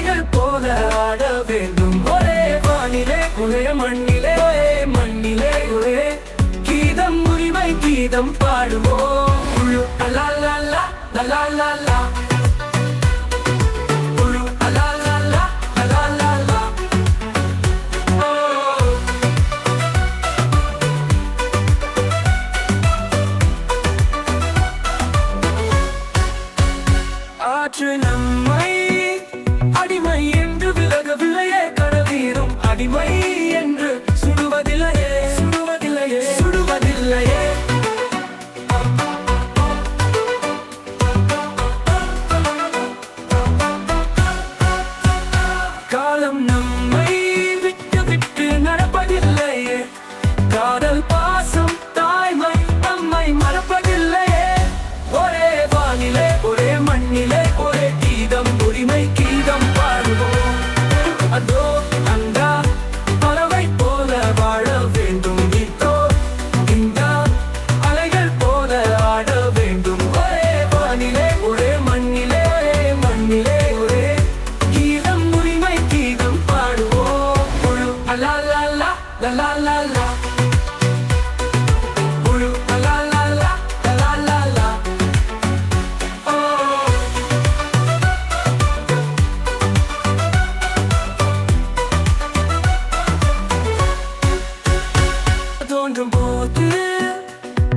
அலைகள் போல ஆட வேண்டும். லலாலா முழு la லலாலா ஓ oh. தோன்றும் போது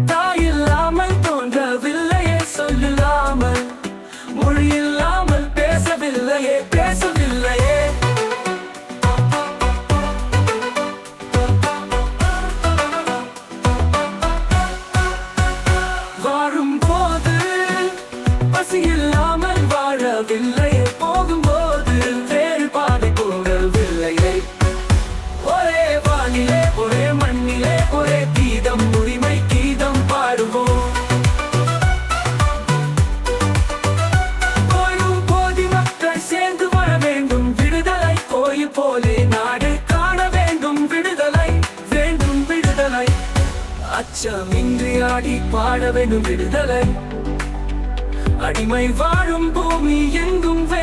தாய் இல்லாமல் தோன்றவில்லையே சொல்லாமல் மொழி இல்லாமல் பேசவில்லையே பேசவில்லை. இல்லாமல் வாழவில்லை. போகும்போது வேறு பாதை போகவில்லை. ஒரே வானிலே ஒரே மண்ணிலே ஒரே கீதம் உரிமை கீதம் பாடுவோம். வாழும் போதி மக்கள் சேர்ந்து வாழ வேண்டும். விடுதலை கோயில் போலே நாடு காண வேண்டும். விடுதலை வேண்டும் விடுதலை. அச்சமின்றி ஆடி பாட வேண்டும். விடுதலை. அடிமை வாழும் பூமி எங்கும் வே